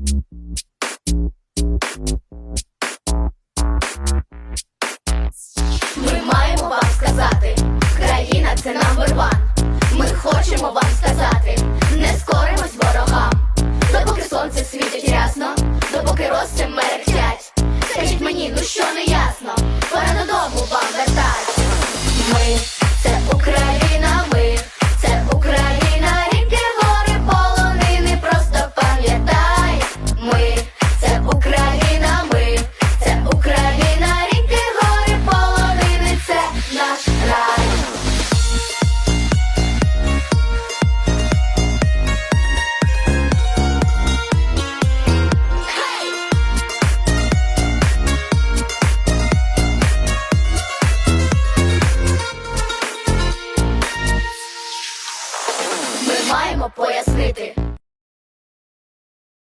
Ми маємо вам сказати, країна це номер ван. Ми хочемо вам сказати, не скоримось ворогам. Допоки сонце світить ясно, допоки роси мерехтять. Скажіть мені, ну що не ясно, маємо пояснити.